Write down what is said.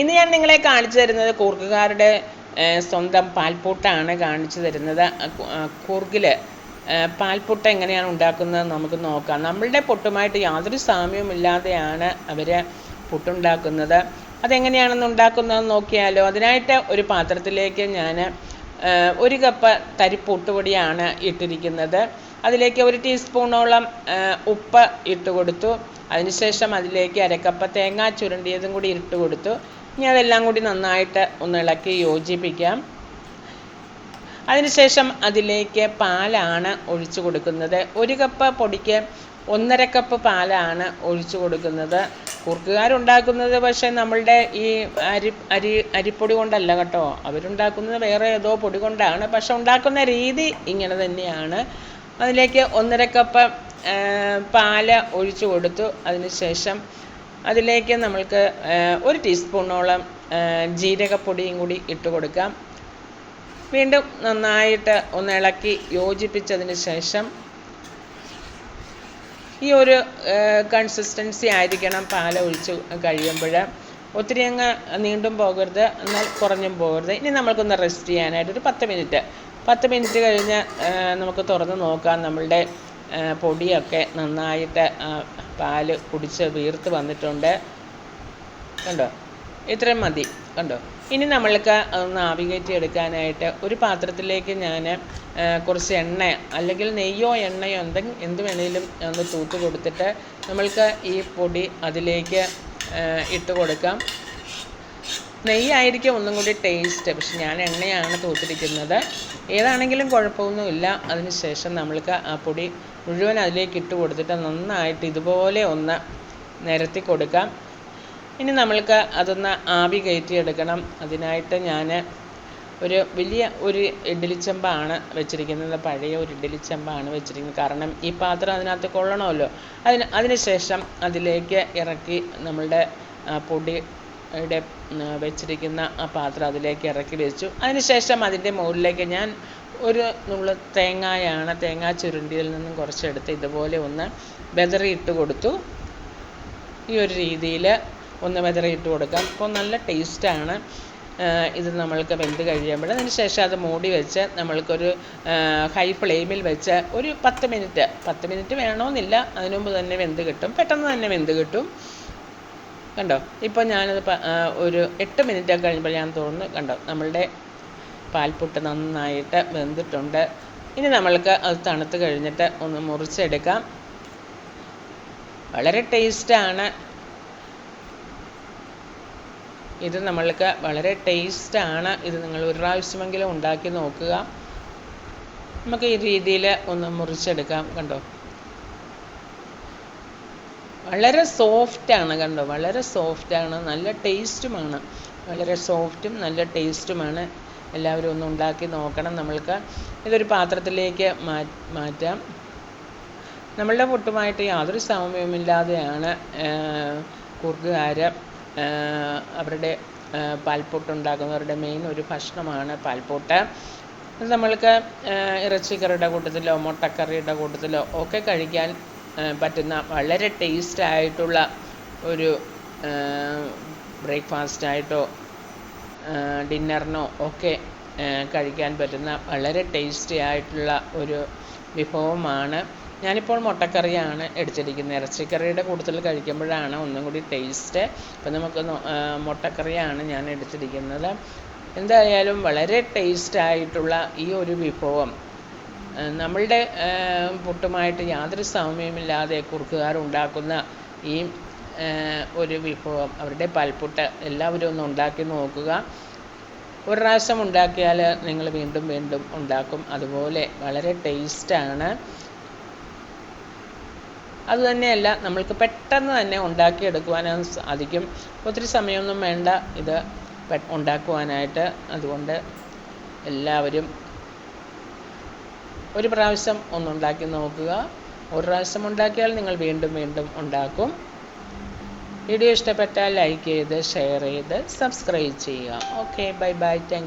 ഇന്ന് ഞാൻ നിങ്ങളെ കാണിച്ചു തരുന്നത് കൂർഗുകാരുടെ ഏഹ്, സ്വന്തം പാൽപ്പൂട്ടാണ് കാണിച്ചു തരുന്നത്. കൂർഗിൽ പാൽപ്പുട്ട് എങ്ങനെയാണ് ഉണ്ടാക്കുന്നത് നമുക്ക് നോക്കാം. നമ്മളുടെ പുട്ടുമായിട്ട് യാതൊരു സാമ്യവുമില്ലാതെയാണ് അവർ പുട്ടുണ്ടാക്കുന്നത്. അതെങ്ങനെയാണെന്ന് ഉണ്ടാക്കുന്നത് നോക്കിയാലോ. അതിനായിട്ട് ഒരു പാത്രത്തിലേക്ക് ഞാൻ ഒരു കപ്പ് തരിപ്പൂട്ടുപൊടിയാണ് ഇട്ടിരിക്കുന്നത്. അതിലേക്ക് ഒരു ടീസ്പൂണോളം ഉപ്പ് ഇട്ട് കൊടുത്തു. അതിനുശേഷം അതിലേക്ക് അരക്കപ്പ് തേങ്ങ ചുരണ്ടിയതും കൂടി ഇട്ട് കൊടുത്തു. ഇനി അതെല്ലാം കൂടി നന്നായിട്ട് ഒന്ന് ഇളക്കി യോജിപ്പിക്കാം. അതിനുശേഷം അതിലേക്ക് പാലാണ് ഒഴിച്ചു കൊടുക്കുന്നത്. ഒരു കപ്പ് പൊടിക്ക് ഒന്നര കപ്പ് പാലാണ് ഒഴിച്ചു കൊടുക്കുന്നത്. കുറുക്കുകാരുണ്ടാക്കുന്നത് പക്ഷേ നമ്മളുടെ ഈ അരി അരി അരിപ്പൊടി കൊണ്ടല്ല കേട്ടോ. അവരുണ്ടാക്കുന്നത് വേറെ ഏതോ പൊടി കൊണ്ടാണ്. പക്ഷെ ഉണ്ടാക്കുന്ന രീതി ഇങ്ങനെ തന്നെയാണ്. അതിലേക്ക് ഒന്നര കപ്പ് പാൽ ഒഴിച്ചു കൊടുത്തു. അതിനുശേഷം അതിലേക്ക് നമ്മൾക്ക് ഒരു ടീസ്പൂണോളം ജീരകപ്പൊടിയും കൂടി ഇട്ട് കൊടുക്കാം. വീണ്ടും നന്നായിട്ട് ഒന്ന് ഇളക്കി യോജിപ്പിച്ചതിന് ശേഷം ഈ ഒരു കൺസിസ്റ്റൻസി ആയിരിക്കണം പാൽ ഒഴിച്ച് കഴിയുമ്പോൾ. ഒത്തിരി അങ്ങ് നീണ്ടും പോകരുത് എന്നാൽ കുറഞ്ഞും പോകരുത്. ഇനി നമ്മൾക്കൊന്ന് റെസ്റ്റ് ചെയ്യാനായിട്ട് ഒരു പത്ത് മിനിറ്റ്. പത്ത് മിനിറ്റ് കഴിഞ്ഞ് നമുക്ക് തുറന്ന് നോക്കാം നമ്മളുടെ പൊടിയൊക്കെ നന്നായിട്ട് പാൽ കുടിച്ച് വീർത്ത് വന്നിട്ടുണ്ട്. കണ്ടോ? ഇത്രയും മതി. കണ്ടോ? ഇനി നമ്മൾക്ക് ആവി എടുക്കാനായിട്ട് ഒരു പാത്രത്തിലേക്ക് ഞാൻ കുറച്ച് എണ്ണ അല്ലെങ്കിൽ നെയ്യോ എണ്ണയോ എന്തെങ്കിലും എന്ത് വേണേലും ഒന്ന് തൂത്ത് കൊടുത്തിട്ട് നമ്മൾക്ക് ഈ പൊടി അതിലേക്ക് ഇട്ട് കൊടുക്കാം. നെയ്യായിരിക്കും ഒന്നും കൂടി ടേസ്റ്റ് പക്ഷെ ഞാൻ എണ്ണയാണ് തൂത്തിരിക്കുന്നത് ഏതാണെങ്കിലും കുഴപ്പമൊന്നുമില്ല. അതിനുശേഷം നമ്മൾക്ക് ആ പൊടി മുഴുവൻ അതിലേക്ക് ഇട്ട് കൊടുത്തിട്ട് നന്നായിട്ട് ഇതുപോലെ ഒന്ന് നിരത്തി കൊടുക്കാം. ഇനി നമ്മൾക്ക് അതൊന്ന് ആവി കയറ്റിയെടുക്കണം. അതിനായിട്ട് ഞാൻ ഒരു വലിയ ഒരു ഇഡ്ഡലിച്ചെമ്പാണ് വെച്ചിരിക്കുന്നത്. പഴയ ഒരു ഇഡ്ഡലിച്ചെമ്പാണ് വെച്ചിരിക്കുന്നത്. കാരണം ഈ പാത്രം അതിനകത്ത് കൊള്ളണമല്ലോ. അതിന് അതിന് ശേഷം അതിലേക്ക് ഇറക്കി നമ്മളുടെ പൊടിയുടെ വെച്ചിരിക്കുന്ന ആ പാത്രം അതിലേക്ക് ഇറക്കി വെച്ചു. അതിനുശേഷം അതിന്റെ മുകളിലേക്ക് ഞാൻ ഒരു നുള്ളു തേങ്ങായാണ് തേങ്ങാ ചുരുണ്ടിയിൽ നിന്നും കുറച്ചെടുത്ത് ഇതുപോലെ ഒന്ന് വെതറിയിട്ട് കൊടുത്തു. ഈ ഒരു രീതിയിൽ ഒന്ന് വെതറിയിട്ട് കൊടുക്കാം. അപ്പോൾ നല്ല ടേസ്റ്റാണ് ഇത് നമ്മൾക്ക് വെന്ത് കഴിയുമ്പോൾ. അതിന് ശേഷം അത് മൂടി വെച്ച് നമ്മൾക്കൊരു ഹൈ ഫ്ലെയിമിൽ വെച്ച് ഒരു പത്ത് മിനിറ്റ് പത്ത് മിനിറ്റ് വേണമെന്നില്ല. അതിനു മുമ്പ് തന്നെ വെന്ത് കിട്ടും. പെട്ടെന്ന് തന്നെ വെന്ത് കിട്ടും. കണ്ടോ? ഇപ്പോൾ ഞാനത് ഒരു എട്ട് മിനിറ്റ് ഒക്കെ കഴിഞ്ഞപ്പോൾ ഞാൻ തോന്നുന്നു കണ്ടോ? നമ്മളുടെ പാൽപ്പുട്ട് നന്നായിട്ട് വെന്തിട്ടുണ്ട്. ഇനി നമ്മൾക്ക് അത് തണുത്ത് കഴിഞ്ഞിട്ട് ഒന്ന് മുറിച്ചെടുക്കാം. വളരെ ടേസ്റ്റാണ് ഇത് നമ്മൾക്ക് വളരെ ടേസ്റ്റാണ് ഇത് നിങ്ങൾ ഒരു പ്രാവശ്യമെങ്കിലും ഉണ്ടാക്കി നോക്കുക. നമുക്ക് ഈ രീതിയിൽ ഒന്ന് മുറിച്ചെടുക്കാം കണ്ടോ? വളരെ സോഫ്റ്റാണ് കണ്ടോ? വളരെ സോഫ്റ്റാണ് നല്ല ടേസ്റ്റുമാണ് വളരെ സോഫ്റ്റും നല്ല ടേസ്റ്റുമാണ് എല്ലാവരും ഒന്ന് ഉണ്ടാക്കി നോക്കണം നമ്മൾക്ക്. ഇതൊരു പാത്രത്തിലേക്ക് മാറ്റാം. നമ്മളുടെ പുട്ടുമായിട്ട് യാതൊരു സാമ്യവുമില്ലാതെയാണ് കൂർക്കുകാർ അവരുടെ പാൽപ്പൊട്ടുണ്ടാക്കുന്നവരുടെ മെയിൻ ഒരു ഭക്ഷണമാണ് പാൽപ്പൊട്ട് നമ്മൾക്ക് ഇറച്ചിക്കറിയുടെ കൂട്ടത്തിലോ മുട്ടക്കറിയുടെ കൂട്ടത്തിലോ ഒക്കെ കഴിക്കാൻ പറ്റുന്ന വളരെ ടേസ്റ്റ് ആയിട്ടുള്ള ഒരു ബ്രേക്ക്ഫാസ്റ്റായിട്ടോ ഡിന്നറിനോ ഒക്കെ കഴിക്കാൻ പറ്റുന്ന വളരെ ടേസ്റ്റി ആയിട്ടുള്ള ഒരു വിഭവമാണ്. ഞാനിപ്പോൾ മുട്ടക്കറിയാണ് എടുത്തിരിക്കുന്നത്. ഇറച്ചിക്കറിയുടെ കൂടുതൽ കഴിക്കുമ്പോഴാണ് ഒന്നും കൂടി ടേസ്റ്റ് അപ്പം നമുക്ക് മുട്ടക്കറിയാണ് ഞാൻ എടുത്തിരിക്കുന്നത്. എന്തായാലും വളരെ ടേസ്റ്റ് ആയിട്ടുള്ള ഈ ഒരു വിഭവം നമ്മളുടെ പുട്ടുമായിട്ട് യാതൊരു സാമ്യവുമില്ലാതെ കുറുക്കുകാരുണ്ടാക്കുന്ന ഈ ഒരു വിഭവം അവരുടെ പാൽപ്പുട്ട് എല്ലാവരും ഒന്ന് ഉണ്ടാക്കി നോക്കുക. ഒരു പ്രാവശ്യം ഉണ്ടാക്കിയാൽ നിങ്ങൾ വീണ്ടും വീണ്ടും ഉണ്ടാക്കും. അതുപോലെ വളരെ ടേസ്റ്റാണ്. അതുതന്നെയല്ല നമ്മൾക്ക് പെട്ടെന്ന് തന്നെ ഉണ്ടാക്കിയെടുക്കുവാനും സാധിക്കും. ഒത്തിരി സമയമൊന്നും വേണ്ട ഇത് ഉണ്ടാക്കുവാനായിട്ട്. അതുകൊണ്ട് എല്ലാവരും ഒരു പ്രാവശ്യം ഒന്നുണ്ടാക്കി നോക്കുക. ഒരു പ്രാവശ്യം ഉണ്ടാക്കിയാൽ നിങ്ങൾ വീണ്ടും വീണ്ടും ഉണ്ടാക്കും. വീഡിയോ ഇഷ്ടപ്പെട്ടാൽ ലൈക്ക് ചെയ്ത് ഷെയർ ചെയ്ത് സബ്സ്ക്രൈബ് ചെയ്യുക. Okay bye bye thank